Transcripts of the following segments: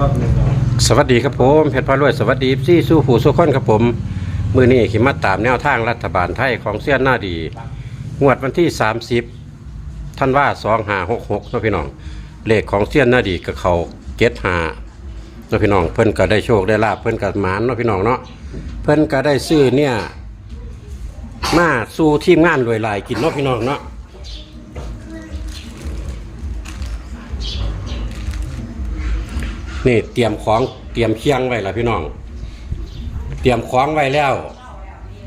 รอบหนึ่งสวัสดีครับผมเพชรพารวยสวัสดีซี่สู้ผู้สู้คนครับผม มือนี้ขิมาตามแนวทางรัฐบาลไทยของเสี้ยนหน้าดี งวดวันที่ 30ท่านว่า2 5 6 6เนะพี่น้องเลขของเสี้ยนหน้าดีกับเขาเก็ตหาเนาะพี่น้องเพิ่นก็ได้โชคได้ลาบเพิ่นก็หมานเนาะพี่น้องเนาะเพิ่นก็ได้ซื้อเนี่ยมาสู่ทีมงานรวยหลายกินเนาะพี่น้องเนาะ นี่เตรียมของเตรียมเคียงไว้แล้วพี่น้อง เตรียมของไว้แล้ว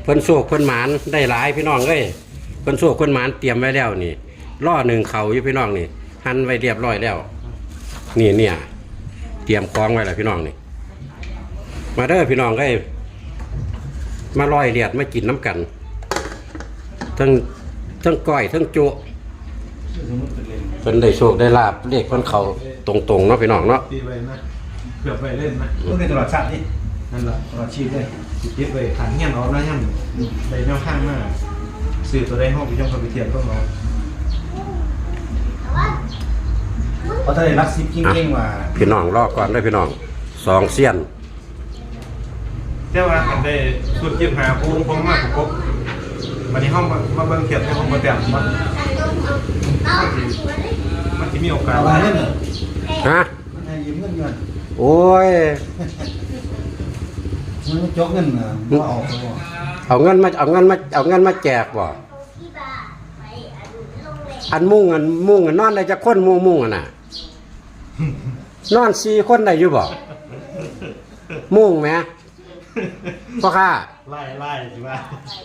เพิ่นโชคเพิ่นหมานได้หลายพี่น้องเอ้ยเพิ่นโชคเพิ่นหมานเตรียมไว้แล้วนี่ล่อหนึ่งเขาอยู่พี่น้องนี่ หั่นไว้เรียบร้อยแล้ว นี่เนี่ย เตรียมของไว้แล้วพี่น้องนี่ มาเด้อพี่น้องเอ้ยมาลอยเลียดมากินน้ำกันทั้งทั้งก้อยทั้งจุ เพิ่นได้โชคได้ลาบเลขเพิ่นเขาตรงๆเนาะพี่น้องเนาะตีไปนะเกือบไปเล่นนะต้องเล่นตลอดชาตินี่นั่นแหละตลอดชีพเลยติดไปขันเงี้ยเอาหน้าย่ำไปแนวข้างมากสื่อตัวได้ห้องไปช่องคอมพิวเตอร์ต้องรอเพราะถ้าได้รักซิปกิ้งเก่งว่าพี่น้องรอก่อนได้อพี่น้องสองเสี้ยนแต่ว่าอันได้สุดยิบหาปูงพงมากกบวันนี้ห้องมาเบิ่งเขียนในห้องมาแต่งมั นมันจะมีโอกาสเอาไว้เล่นเหรอฮะมันให้ยืมเงินเงินโอ้ย มันจกเงินน่ะบ่เอาเขาบอกเอาเงินมาเอาเงินมาเอาเงินมาแจกบ่อันมุ่งอันมุ่งอันนอนได้จะคนมุ่งมุ่งอันน่ะ นอนสี่คนได้อยู่บ่มุ่งไหมพ่อข้าไล่ไล่ใช่ไหม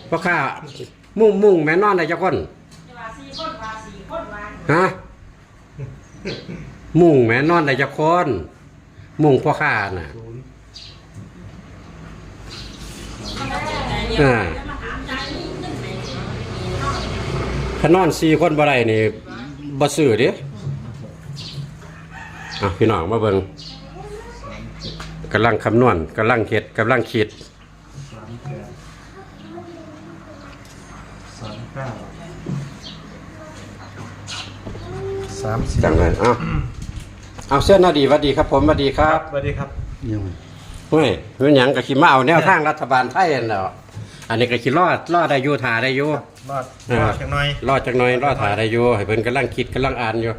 พ่อข้ามุ่งมุ่งแม่นอนได้จะคน ฮะมุ่งแม่นอนได้จะคน มุ่งพ่อข้าน่ะอ่าขนอนสี่คนบ่ได้นี่บ่ซื้อเดิอะพี่น้องมาเบิ่งกำลังคำนวณกำลังเฮ็ดกำลังคิด สามเก้า สามสิบจังเลยเอาเอาเส้นนาดีหวัดดีครับ ผมหวัดดีคครัรับบสวัสดีครับ ยังไงเฮ้ยเป็นหยังก็สิมาเอาแนวทางรัฐบาลไทยนั่นแหล้วอันนี้ก็สิรอดรอดได้อยู่ท่าได้อยู่ รอดเออ รอดจังหน่อยรอดจักหน่อยรอดท่าได้อยู่ให้เพิ่นกำลังคิดกำลังอ่านอยู่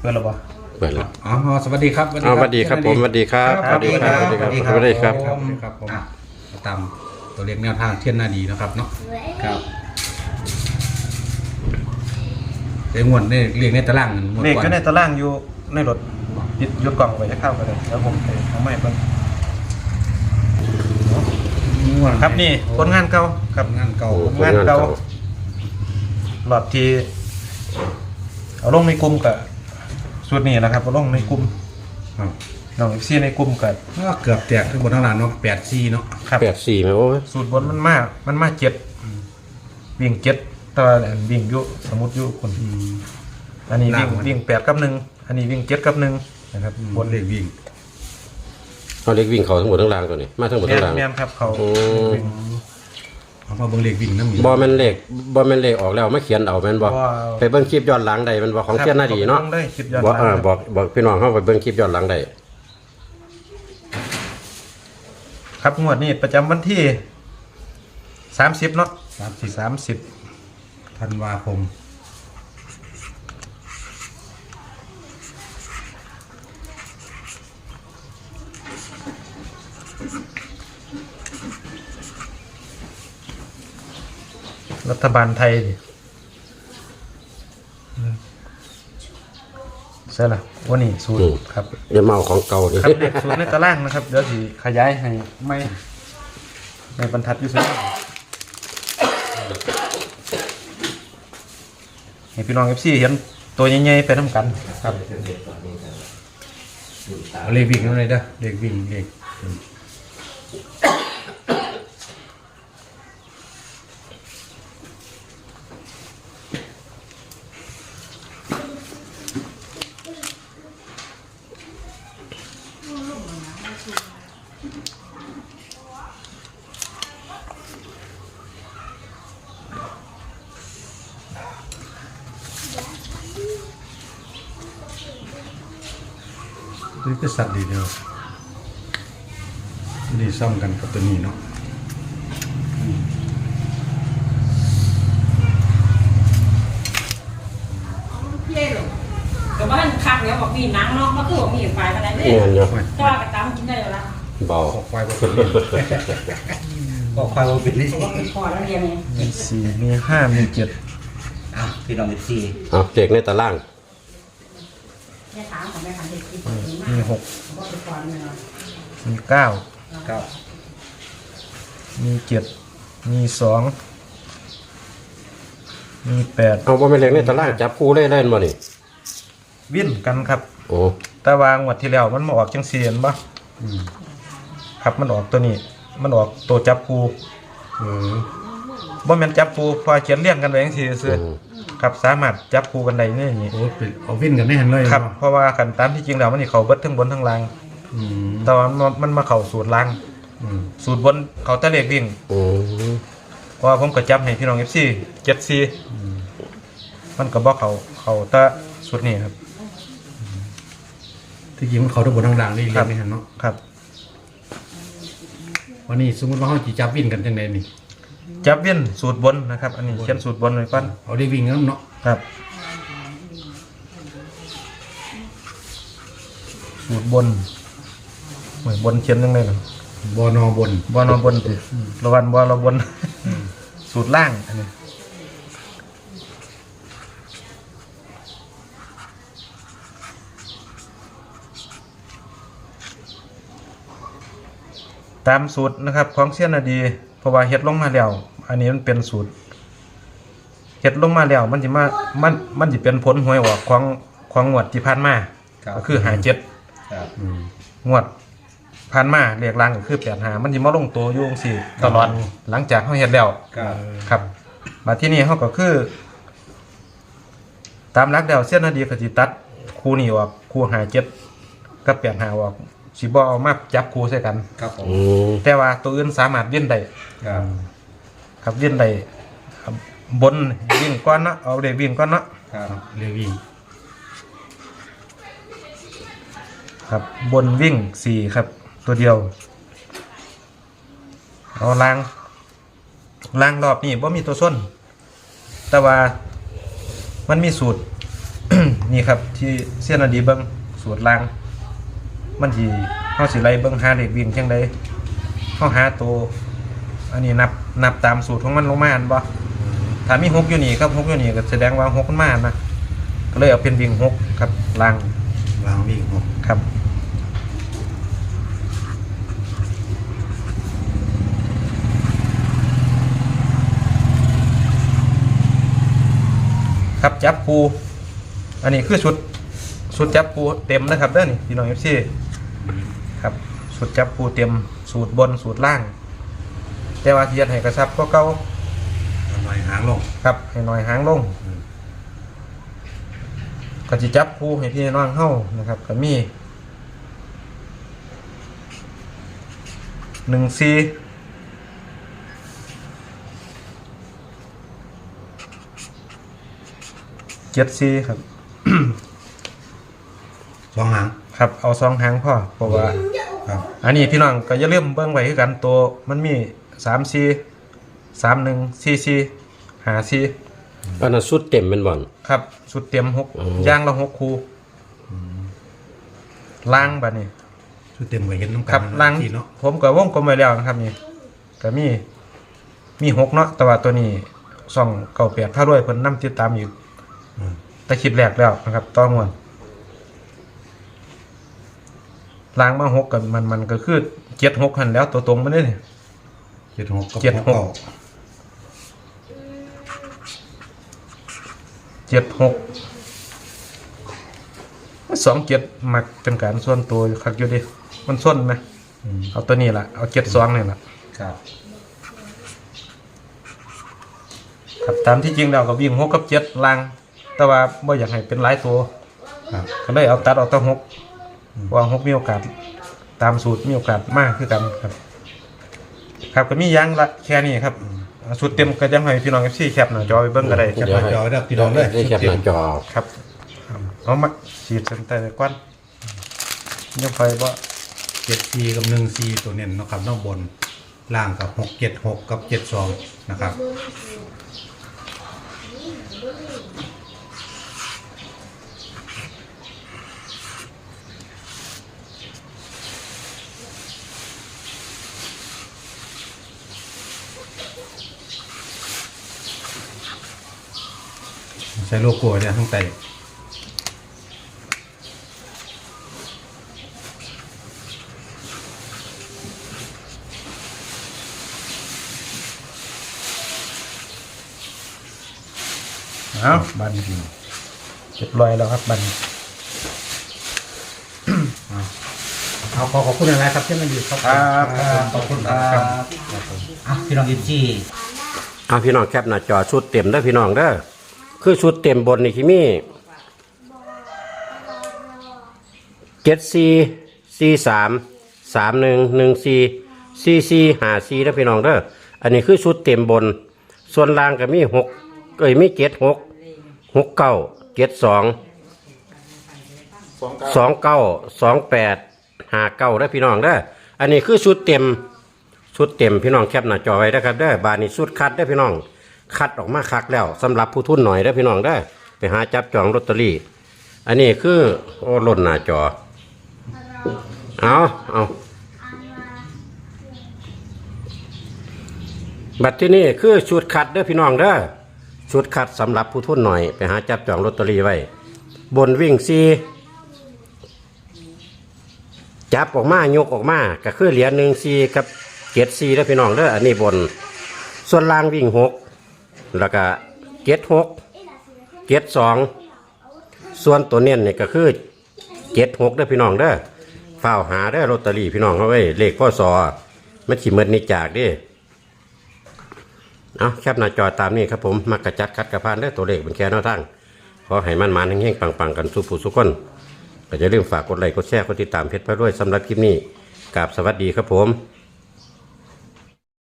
เปิดหรอปะ เปิดแล้วอ๋อสวัสดีครับเอาสวัสดีครับผมสวัสดีครับสวัสดีครับสวัสดีครับสวัสดีครับสวัสดีครับผมก็ตามตัวเลขแนวทางเทียนนาดีนะครับเนาะครับเดี๋ยวงวดนี่เรียกในตารางงวดเลขก่อนก็ในตารางอยู่ในรถยึดยึดกล่องไว้จะเข้ากันเลยแล้วผมไปเอาไม้เพิ่นงวดครับนี่ผลงานเก่าครับงานเก่าผลงานเก่าหลอดที่เอาลงในกลุ่มกับ สุดนี้นะครับเอาลงในกลุ่มครับน้องเอฟซีในกลุ่มกับก็เกือบแตกทั้งบนทั้งล่างเนาะแปดซีเนาะครับ แปดสี่ไหมโอ้ยสูตรบนมันมาก มันมาเจ็ดวิ่งเจ็ดแตัวาวิ่งอยุสมมติอยุคนอืม อันนี้วิ่งล่างมัน วิ่งแปดกับหนึ่งอันนี้วิ่งเจ็ดกับหนึ่งนะครับบนเลขวิ่งเอาเล็กวิ่งเขาทั้งหมดทั้งรางตัวนี้มาทั้งหมดแม่ทั้งรางนแม่นครับเขาโอ้วิ่ง เอามาเบิ่งเลขวิ่งน้ำมี บอแมันเลขบอแมันเลขออกแล้วไม่เขียนเอาแม่นบ่ไปเบิ่งคลิปย้อนหลังใดแมันบ่ของเทียนหน้าดีเนาะได้คลิปย้อนบอกหลังอ่าบอกบอกพี่น้องเฮาไปเบิ่งคลิปย้อนหลังได้ครับงวดนี้ประจำวันที่สามสิบเนาะสามสิบสามสิบธันวาคม รัฐบาลไทยดิใช่ละวันนี้สูตรครับอย่าเมาของเก่าดิครับเด็กสูตรในตารางนะครับ เดี๋ยวสิขยายให้ไม่ในบรรทัดอยู่ซิให้พี่น้องเอฟซีเห็นตัวใหญ่ๆไปน้ำกัน ครับเอาเลขวิ่งนั่นเลยเด้อเลขวิ่งเลข นี้ก็สัตว์ดีเดียวนี่ซ่อมกันกับตัวนี้เนาะเย่หรอก็บ้านคักแล้วบอกมีหนังเนาะมาคือบอกมีไฟมาได้เลยเงินเนาะก็ว่ากระตำกินได้แล้วล่ะเบาขอควายว่าคนนี้ก็ควายว่าเป็นนี่เพราะว่ามีพอแล้วเรียนไงมีสี่มีห้ามีเจ็ดอะพี่น้องเอฟซีเอาเด็กในตารางแม่ถามของแม่คันเด็กกินดี มากมีหกบอกไปก่อนเลยเนาะมีเก้าครับมีเจ็ดมีสองมีแปดเอาว่าไม่นเล็กในตารางจับคู่เล่นเล่นมานี่วิ่นกันครับ โอ้แต่วางวดที่แล้วมันมาออกจังเสียนปะอืมครับมันออกตัวนี้ มันออกตัวจับคูเออบ่แม่นจับคูพอเขียนเรียงกันไว้จังซี่ซื่ออืม ครับสามารถจับคูกันได้นี่นี่โอ้เป็นเอาวินกันแน่นเลยครับเนาะเพราะว่าคันตามที่จริงแล้วมันสิเข้าเบิดทั้งบนทั้งล่างอืมแต่ว่ามันมันมาเข้าสูตรล่าง อืมสูตรบนเขาแตะเลขวิ่งอืมเพราะว่าผมก็จับให้พี่น้อง FC 74มันก็บ่เข้าเข้าแต่สูตรนี้ครับ ที่จริงมันเขาทั้งบนทั้งล่างนี่เรียกไม่ทันเนาะครับ วันนี้สมมติว่าเขาจีจับวินกันจังไดนี่ จับเวียนสูตรบนนะครับ อันนี้เขียนสูตรบนไว้ก่อนเอาได้วิ่งแล้วเนาะครับสูตรบนเหมือนบนเขียนยังไงล่ะบอนอบนบอนอบนติระวันบอระบน สูตรล่างอันนี้ตามสูตรนะครับของเสี้ยนนาดีเพ ราะว่าเฮ็ดลงมาแล้ว อันนี้มันเป็นสูตรเฮ็ดลงมาแล้ว มันสิมา มัน มันสิเป็นผลหวยออกของของงวดที่ผ่านมาก็คือหาเจ็ดครับอืมงวดผ่านมาเรียกรางก็คือแปดหามันสิมาลงตัวอยู่จังซี่ตลอดหลังจากเฮาเฮ็ดแล้ว ครับครับ มาที่นี่เขาก็คือ ตามรักเดวเส้นนาดีกจิตัด คู่นี้ออกคู่หาเจ็ดกับแปดหาออก สิบเอามาจับคู่ใส่กัน ครับผม อืมแต่ว่าตัวอื่นสามารถวิ่นได้ครับ ครับวิ่นได้ครับบนวิ่งก้อนเนาะเอาเด็วิ่งก้อนเนาะครับเรียกวิ่งครับ บนวิ่งสี่ครับ ตัวเดียว เอาล่างล่างรอบนี้ว่ามีตัวส้น แต่ว่ามันมีสูตร นี่ครับที่เสี้ยนอดีเบิ้งสูตรล่าง มันที่เฮาสิไล่เบิ้งหาเด็กวิ่งจังไดเฮาหาตัวอันนี้นับนับตามสูตรของมันลงมาอันบ่ถ้ามีหกอยู่นี่ครับหกอยู่นี่ก็แสดงว่าหกมันมานะก็เลยเอาเป็นวิ่งหกครับล่างวางวิ่งหกครับครับจับปูอันนี้คือชุดชุดจับปูเต็มนะครับเด้อนี่พี่น้องเอฟซี ครับชุดจับปูเต็มสูตรบนสูตรล่าง แต่ว่าที่ยัดให้กระชับก็เก่าเอาหน่อยหางลง ครับให้หน่อยหางลงก็จะจับปูให้พี่น้องเฮ้านะครับก็มีหนึ่งซีเจ็ดซีครับ สองหาง ครับเอาสองหางพ่อเพราะว่า ครับ อันนี้พี่น้องก็อย่าลืมเบิ่งไว้คือกันตัวมันมีสามซีสามหนึ่งซีซีหาซีอันนั้นสุดเต็มเป็นบ่อน ครับ สุดเต็มหกอ๋อย่างละหกคูล่างบัดนี้ชุดเต็มไว้เห็นน้ำครับกันล่างที่เนาะผมก็วงกลมไว้แล้วนะครับนี่ก็มี มีหกเนาะแต่ว่าตัวนี้ส่องเก่าแปดพาด้วยเพิ่นนํติดตามอยู่อืมแต่คลิปแรกแล้วนะครับต้องวน ล่างมาหกกันมันมันก็คือเจ็ดหกหันแล้วตัวตรงมาได้นี่เจ็ดหกกับเจ็ดหกเก้าเจ็ดหกสองเจ็ดมักเป็นการส่วนตัวคักอยู่ดิมันส้นไหมอืมเอาตัวนี้ละเอาเจ็ดสองนี่ละครับ ครับตามที่จริงเราก็วิ่งหกกับเจ็ดล่าง แต่ว่าไม่อยากให้เป็นหลายตัวครับ ก็เลยเอาตัดเอาแตั้งหก เพราะว่าหกมีโอกาส ตามสูตรมีโอกาสมากคือกันครับ ครับก็มีอยังละแค่นี้ครับสูตรเต็มก็ยังให้พี่น้องเอฟซีแคปหน้าจอไปเบิ่งก็ได้คแครัปบหน้าจอไว้ได้พี่น้องเลยได้แคปหน้าจอครับเอามาฉีดเส้นใต้ไว้ก่อนยังไฟบ่เจ็ดซีกับหนึ่งซีตัวเน้นเนาะครับนอกบนล่างกับหกเจ็ดหกกับเจ็ดสองนะครับ ใช้โลโก้เนี่ยข้างใต้เอาบันเรียบร้อยแล้วครับบัดนเอาขอขอบคุณอะไรครับที่มาอยู่ครับขอบคุณครับอะพี่น้องเอฟซีเอาพี่น้องแคปหน้าจอชุดเต็มเด้อพี่น้องเด้อ คือชุดเต็มบนนี่ที่มีเจ็ดสี่สี่สามสามหนึ่งหนึ่งสี่สี่สี่ห้าสี่เด้อพี่น้องเด้ออันนี้คือชุดเต็มบน ส่วนล่างก็มีหกเอ้ยมีเจ็ดหกหกเก้าเจ็ดสองสองเก้าสองแปดห้าเก้าเด้อพี่น้องเด้ออันนี้คือชุดเต็มชุดเต็มพี่น้องแคปหน้าจอไว้นะครับเด้อบานนี้ชุดคัดได้อพี่น้อง คัดออกมาคักแล้วสำหรับผู้ทุนหน่อยได้พี่น้องได้ไปหาจับจองลอตเตอรี่ อันนี้คือโอ้ล่นหน้าจอ เอาเอาบัตรที่นี่คือชุดคัดเด้อพี่น้องเด้อชุดคัดสำหรับผู้ทุนหน่อย ไปหาจับจองลอตเตอรี่ไว้ บนวิ่งซีจับออกมายกออกมาก็คือเหรียญหนึ่งซีกับเจ็ดซีเด้อพี่น้องเด้ออันนี้บน ส่วนล่างวิ่งหก แล้วก็เจ็ดหกเจ็ดสองส่วนตัวเน้นเนี่ยก็คือเจ็ดหกเด้อพี่น้องเด้อเฝ้าหาเด้อลอตเตอรี่พี่น้องเขาไว้เลขพ่อสอมันขีเมิดนิจากดิเอาแคปหน้าจอตามนี้ครับผมมักระจัดคัดกระพานได้อตัวเลขเป็นแค่นวทางขอให้มันมันๆเฮงๆปังๆ กันสุผู้สุกคนก็จะลืมฝากกดไลค์กดแชร์กดติดตามเพจไปด้วยสำหรับคลิปนี้กราบสวัสดีครับผม